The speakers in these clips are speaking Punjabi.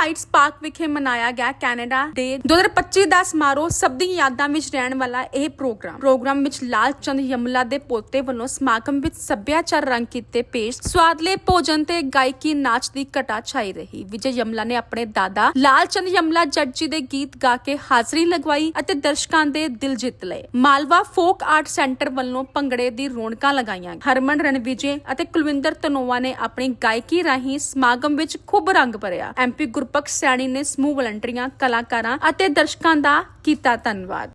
ਹਾਈਟਸ ਪਾਰਕ ਵਿਖੇ ਮਨਾਇਆ ਗਿਆ ਕੈਨੇਡਾ ਡੇ 2025 ਦਾ ਸਮਾਰੋਹ ਸਭ ਦੀ ਯਾਦਾਂ ਵਿੱਚ ਰਹਿਣ ਵਾਲਾ ਇਹ ਪ੍ਰੋਗਰਾਮ। ਪ੍ਰੋਗਰਾਮ ਵਿੱਚ ਲਾਲ ਚੰਦ ਯਮਲਾ ਦੇ ਪੋਤੇ ਵੱਲੋਂ ਸਮਾਗਮ ਵਿੱਚ ਸੱਭਿਆਚਾਰ ਰੰਗ ਕੀਤੇ ਪੇਸ਼ ਸਵਾਦਲੇ ਭੋਜਨ ਤੇ ਗਾਇਕੀ ਨਾਚ ਦੀ ਘਟਾ ਛਾਈ ਰਹੀ। ਵਿਜੇ ਯਮਲਾ ਨੇ ਆਪਣੇ ਦਾਦਾ ਲਾਲ ਚੰਦ ਯਮਲਾ ਜੱਟ ਜੀ ਦੇ ਗੀਤ ਗਾ ਕੇ ਹਾਜ਼ਰੀ ਲਗਵਾਈ ਅਤੇ ਦਰਸ਼ਕਾਂ ਦੇ ਦਿਲ ਜਿੱਤ ਲਏ। ਮਾਲਵਾ ਫੋਕ ਆਰਟ ਸੈਂਟਰ ਵੱਲੋਂ ਭੰਗੜੇ ਦੀ ਰੌਣਕਾਂ ਲਗਾਈਆਂ। ਹਰਮਨ ਰਣਵਿਜੇ ਅਤੇ ਕੁਲਵਿੰਦਰ ਤਨੋਆ ਨੇ ਆਪਣੀ ਗਾਇਕੀ ਰਾਹੀਂ ਸਮਾਗਮ ਵਿੱਚ ਖੂਬ ਰੰਗ ਭਰਿਆ। ਐਮਪੀ ਗੁਰਪਖ ਸੈਣੀ ਨੇ ਸਮੂਹ ਵਲੰਟੀਅਰਾਂ, ਕਲਾਕਾਰਾਂ ਅਤੇ ਦਰਸ਼ਕਾਂ ਦਾ ਕੀਤਾ ਧੰਨਵਾਦ।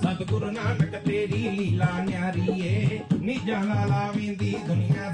ਸਤਿਗੁਰੂ ਨਾਨਕ ਤੇਰੀ ਲੀਲਾ ਨਿਆਰੀ ਏ ਨਿਜਾਂ ਲਾਲਾ ਵਿੰਦੀ ਦੁਨੀਆ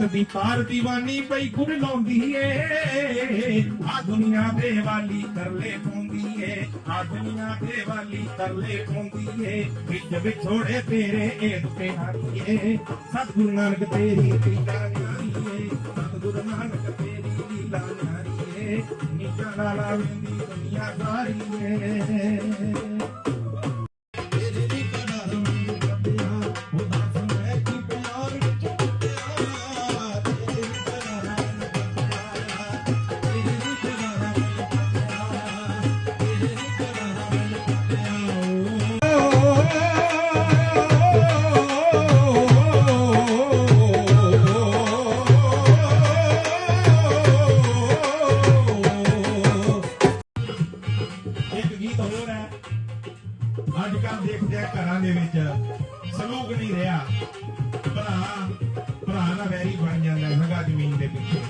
ਜੱਟ ਦੀ ਪਾਰ ਦੀਵਾਨੀ ਪਈ ਗੁਰ ਲਾਉਂਦੀ ਏ। ਆ ਦੁਨੀਆ ਦੇ ਵਾਲੀ ਕਰਲੇ ਪਾਉਂਦੀ ਏ। ਆ ਦੁਨੀਆ ਦੇ ਵਾਲੀ ਕਰਲੇ ਪਾਉਂਦੀ ਏ। ਵਿੱਚ ਵਿਛੋੜੇ ਤੇਰੇ ਇਹ ਦੁੱਤੇ ਹਾਰੀਏ ਸਤਿਗੁਰੂ ਨਾਨਕ ਤੇਰੀ ਲੀਲਾ ਨਿਆਰੀ ਏ। ਸਤਿਗੁਰੂ ਨਾਨਕ ਤੇਰੀ ਲੀਲਾ ਨਿਆਰੀ ਏ। ਨੀਚਾ ਲਾਲਾ ਘਰਾਂ ਦੇ ਵਿੱਚ ਸਲੂਕ ਨਹੀਂ ਰਿਹਾ। ਭਰਾ ਭਰਾ ਦਾ ਵੈਰੀ ਬਣ ਜਾਂਦਾ ਹੈਗਾ ਜ਼ਮੀਨ ਦੇ ਪਿੱਛੇ।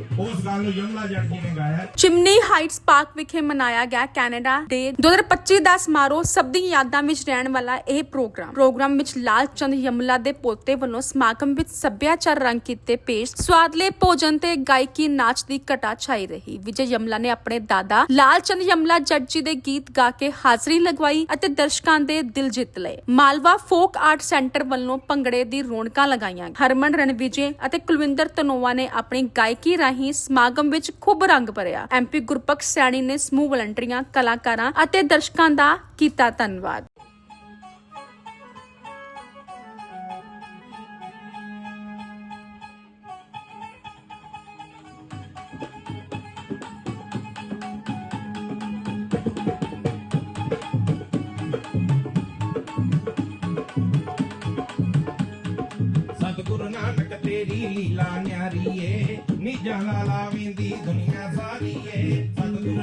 ਉਸ ਗੱਲ ਨੂੰ ਯਮਲਾ ਜੱਟ ਜੀ ਨੇ ਗਾਇਆ। ਚਿਮਨੀ ਹਾਈਟਸ ਪਾਰਕ ਵਿਖੇ ਮਨਾਇਆ ਗਿਆ ਕੈਨੇਡਾ ਡੇ 2025 ਦਾ ਸਮਾਰੋਹ ਸਭ ਦੀ ਯਾਦਾਂ ਵਿੱਚ ਰਹਿਣ ਵਾਲਾ ਇਹ ਪ੍ਰੋਗਰਾਮ। ਪ੍ਰੋਗਰਾਮ ਵਿੱਚ ਲਾਲ ਚੰਦ ਯਮਲਾ ਦੇ ਪੋਤੇ ਵੱਲੋਂ ਸਮਾਗਮ ਵਿੱਚ ਸੱਭਿਆਚਾਰ ਰੰਗ ਕੀਤੇ ਪੇਸ਼, ਸਵਾਦਲੇ ਭੋਜਨ ਤੇ ਗਾਇਕੀ ਨਾਚ ਦੀ ਘਟਾ ਛਾਈ ਰਹੀ। ਵਿਜੇ ਯਮਲਾ ਨੇ ਆਪਣੇ ਦਾਦਾ ਲਾਲ ਚੰਦ ਯਮਲਾ ਜੱਟ ਜੀ ਦੇ ਗੀਤ ਗਾ ਕੇ ਹਾਜ਼ਰੀ ਲਗਵਾਈ ਅਤੇ ਦਰਸ਼ਕਾਂ ਦੇ ਦਿਲ ਜਿੱਤ ਲਏ। ਮਾਲਵਾ ਫੋਕ ਆਰਟ ਸੈਂਟਰ ਵੱਲੋਂ ਭੰਗੜੇ ਦੀ ਰੌਣਕਾਂ ਲਗਾਈਆਂ ਹਰਮਨ ਰਣਵਿਜੇ ਅਤੇ ਕੁਲਵਿੰਦਰ ਤਨੋਆ ਨੇ ਆਪਣੀ ਗਾਇਕੀ ਰਾਹੀਂ ਸਮਾਗਮ ਵਿੱਚ ਖੂਬ ਰੰਗ ਭਰਿਆ। ਐਮਪੀ ਗੁਰਪਖ ਸੈਣੀ ਨੇ ਸਮੂਹ ਵਲੰਟੀਅਰਾਂ, ਕਲਾਕਾਰਾਂ ਅਤੇ ਦਰਸ਼ਕਾਂ ਦਾ ਕੀਤਾ ਧੰਨਵਾਦ। ਤੇਰੀ ਲੀਲਾ ਨਿਆਰੀ ਏ ਨਿਜਾਂ ਲਾਲਾ ਵਿੰਦੀ ਦੁਨੀਆ ਸਾਰੀ ਏ ਸਤਿਗੁਰੂ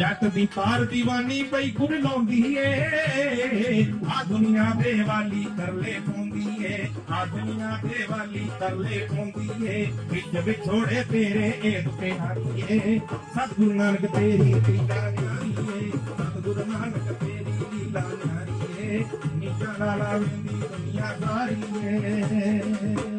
ਜੱਟ ਦੀ ਪਾਰ ਦੀਵਾਨੀ ਪਈ ਗੁਰ ਲਾਉਂਦੀ ਏ। ਆ ਦੁਨੀਆ ਦੇ ਵਾਲੀ ਕਰਲੇ ਪਾਉਂਦੀ ਏ। ਆ ਦੁਨੀਆ ਦੇ ਵਾਲੀ ਕਰਲੇ ਪਾਉਂਦੀ ਏ। ਵਿੱਚ ਵਿਛੋੜੇ ਤੇਰੇ ਇਹ ਦੁੱਤੇ ਹਾਰੀਏ ਸਤਿਗੁਰੂ ਨਾਨਕ ਤੇਰੀ ਲੀਲਾ ਨਿਆਰੀ ਏ। ਸਤਿਗੁਰੂ ਨਾਨਕ ਤੇਰੀ ਲੀਲਾ ਨਿਆਰੀ ਏ। ਨੀਚਾ ਲਾਲਾ ਵਿੰਦੀ ਦੁਨੀਆ ਸਾਰੀ ਏ।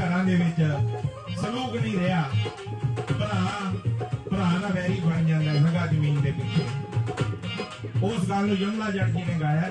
ਘਰਾਂ ਦੇ ਵਿੱਚ ਸਲੂਕ ਨਹੀਂ ਰਿਹਾ। ਭਰਾ ਭਰਾ ਦਾ ਵੈਰੀ ਬਣ ਜਾਂਦਾ ਹੈਗਾ ਜ਼ਮੀਨ ਦੇ ਪਿੱਛੇ। ਉਸ ਗੱਲ ਨੂੰ ਯਮਲਾ ਜੱਟ ਜੀ ਨੇ ਗਾਇਆ।